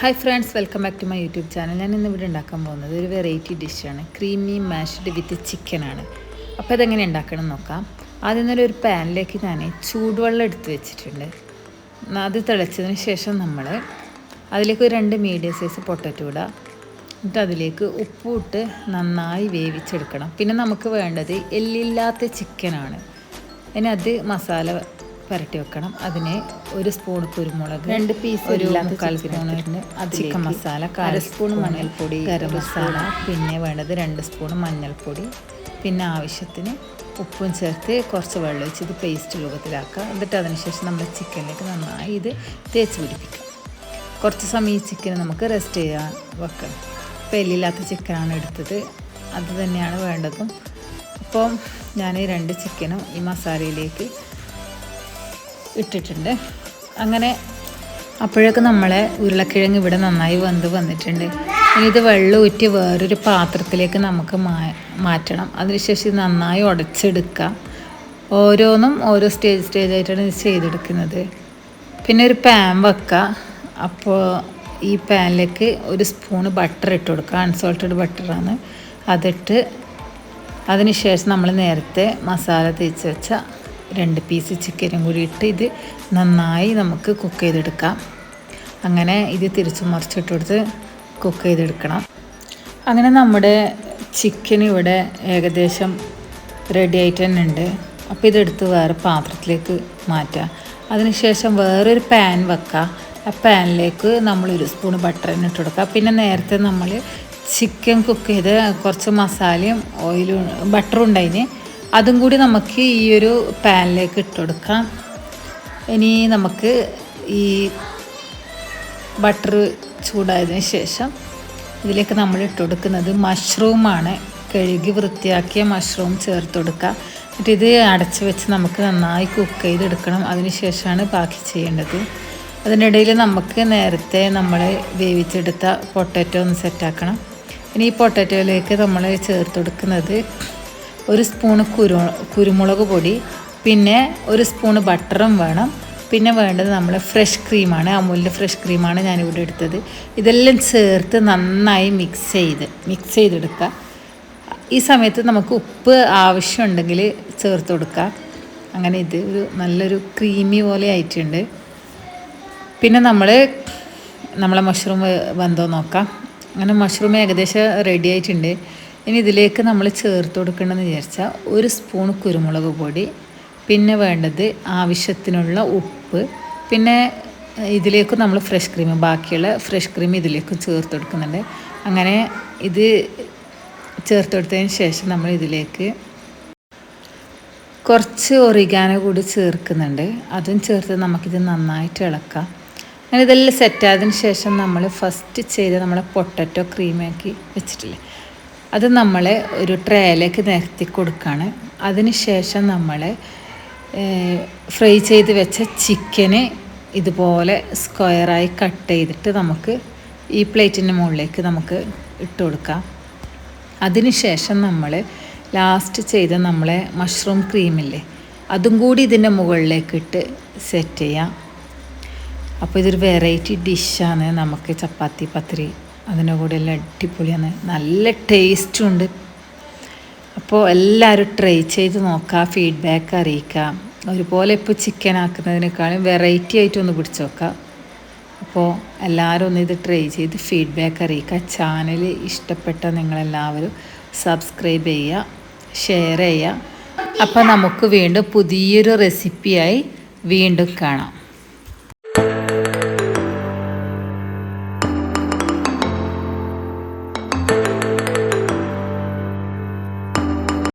Hi friends welcome back to my YouTube channel ഞാൻ ഇന്ന് ഇവിടെ ഉണ്ടാക്കാൻ പോകുന്നത് ഒരു വെറൈറ്റി ഡിഷാണ് ക്രീമി മാഷ്ഡ് വിത്ത് ചിക്കനാണ് അപ്പോൾ ഇതെങ്ങനെ ഉണ്ടാക്കണം നോക്കാം. ആദ്യം തന്നെ ഒരു പാനിലേക്ക് ഞാൻ ചൂടുവെള്ളം എടുത്ത് വെച്ചിട്ടുണ്ട്. അത് തിളച്ചതിന് ശേഷം നമ്മൾ അതിലേക്ക് ഒരു രണ്ട് മീഡിയം സൈസ് പൊട്ടറ്റോ ഇടുക എന്നിട്ട് അതിലേക്ക് ഉപ്പും ഇട്ട് നന്നായി വേവിച്ചെടുക്കണം. പിന്നെ നമുക്ക് വേണ്ടത് എല്ലില്ലാത്ത ചിക്കനാണ് അതിനത് അത് മസാല പുരട്ടി വെക്കണം. അതിനെ ഒരു സ്പൂൺ കുരുമുളക് രണ്ട് പീസ് ഒരു മുക്കാൽ സ്പൂൺ ചിക്കൻ മസാല കാൽ സ്പൂൺ മഞ്ഞൾപ്പൊടി ഗരം മസാല പിന്നെ വേണ്ടത് രണ്ട് സ്പൂൺ മഞ്ഞൾപ്പൊടി. പിന്നെ ആവശ്യത്തിന് ഉപ്പും ചേർത്ത് കുറച്ച് വെള്ളം ഒഴിച്ച് ഇത് പേസ്റ്റ് രൂപത്തിലാക്കുക. എന്നിട്ട് അതിനുശേഷം നമ്മൾ ചിക്കനിലേക്ക് നന്നായി ഇത് തേച്ച് പിടിപ്പിക്കുക. കുറച്ച് സമയം ഈ ചിക്കൻ നമുക്ക് റെസ്റ്റ് ചെയ്യാൻ വെക്കണം. ഇപ്പോൾ എല്ലില്ലാത്ത ചിക്കനാണ് എടുത്തത്. അത് തന്നെയാണ് വേണ്ടതും. അപ്പം ഞാൻ ഈ രണ്ട് ചിക്കനും ഈ മസാലയിലേക്ക് ഇട്ടിട്ടുണ്ട്. അങ്ങനെ അപ്പോഴൊക്കെ നമ്മളെ ഉരുളക്കിഴങ്ങ് ഇവിടെ നന്നായി വെന്ത് വന്നിട്ടുണ്ട്. ഇനി ഇത് വെള്ളം ഊറ്റി വേറൊരു പാത്രത്തിലേക്ക് നമുക്ക് മാറ്റണം. അതിനുശേഷം നന്നായി ഉടച്ചെടുക്കാം ഓരോന്നും ഓരോ സ്റ്റേജ് സ്റ്റേജ് ആയിട്ടാണ് ഇത് ചെയ്തെടുക്കുന്നത്. പിന്നെ ഒരു പാൻ വെക്കുക. അപ്പോൾ ഈ പാനിലേക്ക് ഒരു സ്പൂണ് ബട്ടർ ഇട്ട് കൊടുക്കുക. അൺസോൾട്ടഡ് ബട്ടറാണ്. അതിട്ട് അതിനുശേഷം നമ്മൾ നേരത്തെ മസാല തേച്ച് വെച്ച രണ്ട് പീസ് ചിക്കനും കൂടി ഇട്ട് ഇത് നന്നായി നമുക്ക് കുക്ക് ചെയ്തെടുക്കാം. അങ്ങനെ ഇത് തിരിച്ചു മറിച്ചിട്ട് കൊടുത്ത് കുക്ക് ചെയ്തെടുക്കണം. അങ്ങനെ നമ്മുടെ ചിക്കൻ ഇവിടെ ഏകദേശം റെഡി ആയിട്ട് തന്നെ ഉണ്ട്. അപ്പോൾ ഇതെടുത്ത് വേറെ പാത്രത്തിലേക്ക് മാറ്റാം. അതിനുശേഷം വേറൊരു പാൻ വെക്കുക ആ പാനിലേക്ക് നമ്മൾ ഒരു സ്പൂൺ ബട്ടർ തന്നെ ഇട്ട് കൊടുക്കുക പിന്നെ നേരത്തെ നമ്മൾ ചിക്കൻ കുക്ക് ചെയ്ത് കുറച്ച് മസാലയും ഓയിലും ബട്ടറും ഉണ്ടായിന്. അതും കൂടി നമുക്ക് ഈ ഒരു പാനിലേക്ക് ഇട്ട് കൊടുക്കാം. ഇനി നമുക്ക് ഈ ബട്ടർ ചൂടായതിനു ശേഷം ഇതിലേക്ക് നമ്മൾ ഇട്ട് കൊടുക്കുന്നത് മഷ്റൂമാണ്. കഴുകി വൃത്തിയാക്കിയ മഷ്റൂം ചേർത്ത് കൊടുക്കുക. എന്നിട്ട് ഇത് അടച്ച് വെച്ച് നമുക്ക് നന്നായി കുക്ക് ചെയ്തെടുക്കണം. അതിന് ശേഷമാണ് ബാക്കി ചെയ്യേണ്ടത്. അതിനിടയിൽ നമുക്ക് നേരത്തെ നമ്മൾ വേവിച്ചെടുത്ത പൊട്ടാറ്റോ ഒന്ന് സെറ്റാക്കണം ഇനി ഈ പൊട്ടാറ്റോയിലേക്ക് നമ്മൾ ചേർത്ത് കൊടുക്കുന്നത് ഒരു സ്പൂണ് കുരു കുരുമുളക് പൊടി പിന്നെ ഒരു സ്പൂണ് ബട്ടറും വേണം. പിന്നെ വേണ്ടത് നമ്മൾ ഫ്രഷ് ക്രീമാണ് അമൂലിന്റെ ഫ്രഷ് ക്രീമാണ് ഞാനിവിടെ എടുത്തത്. ഇതെല്ലാം ചേർത്ത് നന്നായി മിക്സ് ചെയ്ത് മിക്സ് ചെയ്തെടുക്കുക ഈ സമയത്ത് നമുക്ക് ഉപ്പ് ആവശ്യമുണ്ടെങ്കിൽ ചേർത്ത് കൊടുക്കുക അങ്ങനെ ഇത് ഒരു നല്ലൊരു ക്രീമി പോലെ ആയിട്ടുണ്ട്. പിന്നെ നമ്മൾ നമ്മളെ മഷ്റൂം വെന്തോ നോക്കാം. അങ്ങനെ മഷ്റൂം ഏകദേശം റെഡി ആയിട്ടുണ്ട്. ഇനി ഇതിലേക്ക് നമ്മൾ ചേർത്ത് കൊടുക്കണമെന്ന് വിചാരിച്ചാൽ ഒരു സ്പൂൺ കുരുമുളക് പൊടി പിന്നെ വേണ്ടത് ആവശ്യത്തിനുള്ള ഉപ്പ് പിന്നെ ഇതിലേക്ക് നമ്മൾ ഫ്രഷ് ക്രീം ബാക്കിയുള്ള ഫ്രഷ് ക്രീം ഇതിലേക്ക് ചേർത്ത് കൊടുക്കുന്നുണ്ട്. അങ്ങനെ ഇത് ചേർത്ത് കൊടുത്തതിന് ശേഷം നമ്മൾ ഇതിലേക്ക് കുറച്ച് ഒറിഗാനോ കൂടി ചേർക്കുന്നുണ്ട്. അതും ചേർത്ത് നമുക്കിത് നന്നായിട്ട് ഇളക്കാം. അങ്ങനെ ഇതെല്ലാം സെറ്റായതിന് ശേഷം നമ്മൾ ഫസ്റ്റ് ചെയ്ത് നമ്മളെ പൊട്ടറ്റോ ക്രീമാക്കി വെച്ചിട്ടില്ലേ അത് നമ്മൾ ഒരു ട്രേയിലേക്ക് നിരത്തി കൊടുക്കുകയാണ് അതിന് ശേഷം നമ്മൾ ഫ്രൈ ചെയ്ത് വെച്ച ചിക്കന് ഇതുപോലെ സ്ക്വയറായി കട്ട് ചെയ്തിട്ട് നമുക്ക് ഈ പ്ലേറ്റിന്റെ മുകളിലേക്ക് നമുക്ക് ഇട്ട് കൊടുക്കാം. അതിന് ശേഷം നമ്മൾ ലാസ്റ്റ് ചെയ്ത നമ്മളെ മഷ്റൂം ക്രീമില്ലേ അതും കൂടി ഇതിന്റെ മുകളിലേക്ക് ഇട്ട് സെറ്റ് ചെയ്യാം. അപ്പോൾ ഇതൊരു വെറൈറ്റി ഡിഷാണ് നമുക്ക് ചപ്പാത്തി പത്തിരി അതിന്റെ കൂടെ എല്ലാം അടിപൊളിയാണ്. നല്ല ടേസ്റ്റും ഉണ്ട്. അപ്പോൾ എല്ലാവരും ട്രൈ ചെയ്ത് നോക്കുക ഫീഡ്ബാക്ക് അറിയിക്കുക ഒരുപോലെ ഇപ്പോൾ ചിക്കൻ ആക്കുന്നതിനേക്കാളും വെറൈറ്റി ആയിട്ട് ഒന്ന് പിടിച്ചു നോക്കുക അപ്പോൾ എല്ലാവരും ഒന്ന് ഇത് ട്രൈ ചെയ്ത് ഫീഡ്ബാക്ക് അറിയിക്കുക ചാനൽ ഇഷ്ടപ്പെട്ട നിങ്ങളെല്ലാവരും സബ്സ്ക്രൈബ് ചെയ്യുക ഷെയർ ചെയ്യുക. അപ്പോൾ നമുക്ക് വീണ്ടും പുതിയൊരു റെസിപ്പിയായി വീണ്ടും കാണാം.